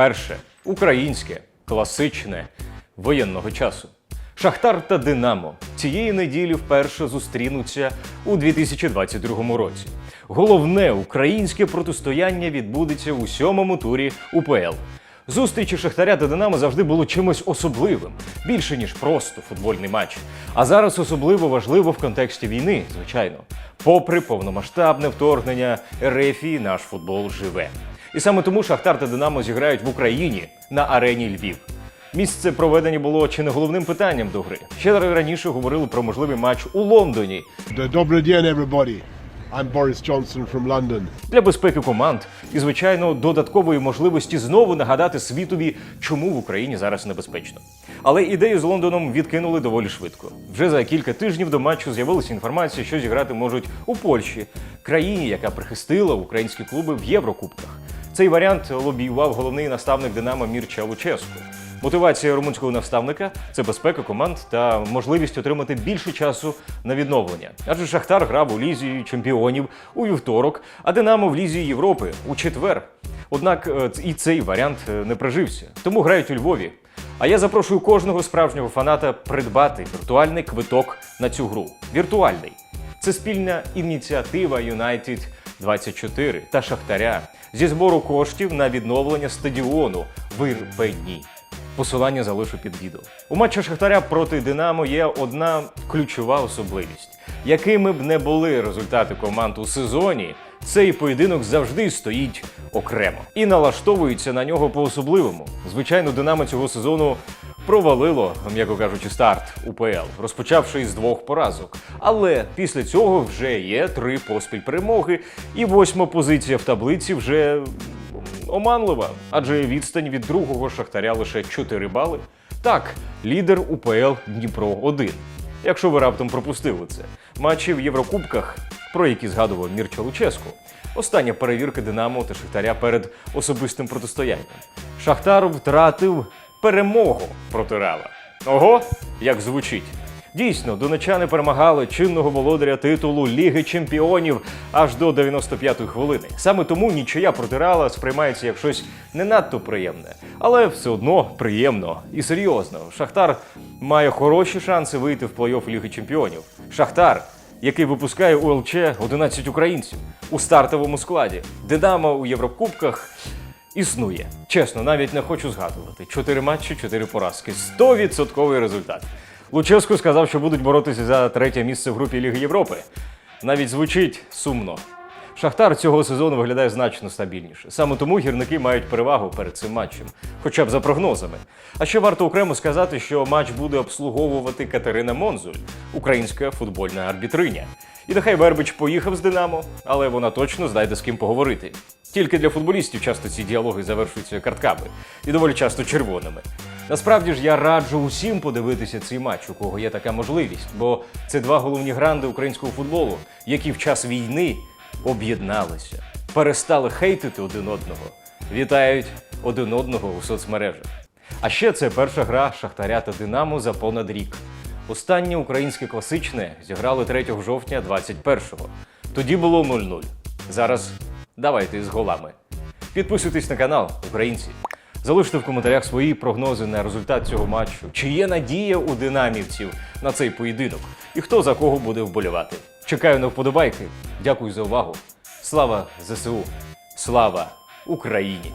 Перше українське, класичне воєнного часу. Шахтар та Динамо цієї неділі вперше зустрінуться у 2022 році. Головне українське протистояння відбудеться у сьомому турі УПЛ. Зустрічі Шахтаря та Динамо завжди було чимось особливим, більше ніж просто футбольний матч. А зараз особливо важливо в контексті війни, звичайно. Попри повномасштабне вторгнення РФ, наш футбол живе. І саме тому Шахтар та Динамо зіграють в Україні на арені Львів. Місце проведення було чи не головним питанням до гри. Ще раніше говорили про можливий матч у Лондоні. Добрий день, everybody. I'm Boris Johnson from London. для безпеки команд і, звичайно, додаткової можливості знову нагадати світові, чому в Україні зараз небезпечно. Але ідею з Лондоном відкинули доволі швидко. Вже за кілька тижнів до матчу з'явилася інформація, що зіграти можуть у Польщі, країні, яка прихистила українські клуби в Єврокубках. Цей варіант лобіював головний наставник Динамо Мірча Луческу. Мотивація румунського наставника це безпека команд та можливість отримати більше часу на відновлення. Адже Шахтар грав у лізі чемпіонів у вівторок, а Динамо в лізі Європи у четвер. Однак е, і цей варіант е, не прижився, тому грають у Львові. А я запрошую кожного справжнього фаната придбати віртуальний квиток на цю гру. Віртуальний. Це спільна ініціатива United 24 та Шахтаря зі збору коштів на відновлення стадіону в Ірпені. Посилання залишу під відео. У матчі Шахтаря проти Динамо є одна ключова особливість. Якими б не були результати команд у сезоні, цей поєдинок завжди стоїть окремо і налаштовується на нього по-особливому. Звичайно, Динамо цього сезону провалило, м'яко кажучи, старт УПЛ, розпочавши із двох поразок. Але після цього вже є три поспіль перемоги, і восьма позиція в таблиці вже оманлива, адже відстань від другого шахтаря лише 4 бали. Так, лідер УПЛ Дніпро 1 Якщо ви раптом пропустили це, матчі в Єврокубках, про які згадував Мірча Луческу. Остання перевірка Динамо та Шахтаря перед особистим протистоянням. Шахтар втратив перемогу проти Реала. Ого, як звучить. Дійсно, донечани перемагали чинного володаря титулу Ліги Чемпіонів аж до 95-ї хвилини. Саме тому нічия проти Реала сприймається як щось не надто приємне, але все одно приємно і серйозно. Шахтар має хороші шанси вийти в плей-офф Ліги Чемпіонів. Шахтар, який випускає у ЛЧ 11 українців у стартовому складі. Динамо у Єврокубках існує. Чесно, навіть не хочу згадувати. Чотири матчі, чотири поразки. 100% результат. Луческу сказав, що будуть боротися за третє місце в групі Ліги Європи. Навіть звучить сумно. Шахтар цього сезону виглядає значно стабільніше. Саме тому гірники мають перевагу перед цим матчем, хоча б за прогнозами. А ще варто окремо сказати, що матч буде обслуговувати Катерина Монзуль, українська футбольна арбітриня. І нехай Вербич поїхав з Динамо, але вона точно знайде з ким поговорити. Тільки для футболістів часто ці діалоги завершуються картками і доволі часто червоними. Насправді ж я раджу усім подивитися цей матч, у кого є така можливість, бо це два головні гранди українського футболу, які в час війни об'єдналися, перестали хейтити один одного, вітають один одного у соцмережах. А ще це перша гра Шахтаря та Динамо за понад рік. Останнє українське класичне зіграли 3 жовтня 21-го. Тоді було 0-0. Зараз давайте із голами. Підписуйтесь на канал, українці. Залиште в коментарях свої прогнози на результат цього матчу. Чи є надія у динамівців на цей поєдинок? І хто за кого буде вболівати? Чекаю на вподобайки. Дякую за увагу. Слава ЗСУ! Слава Україні!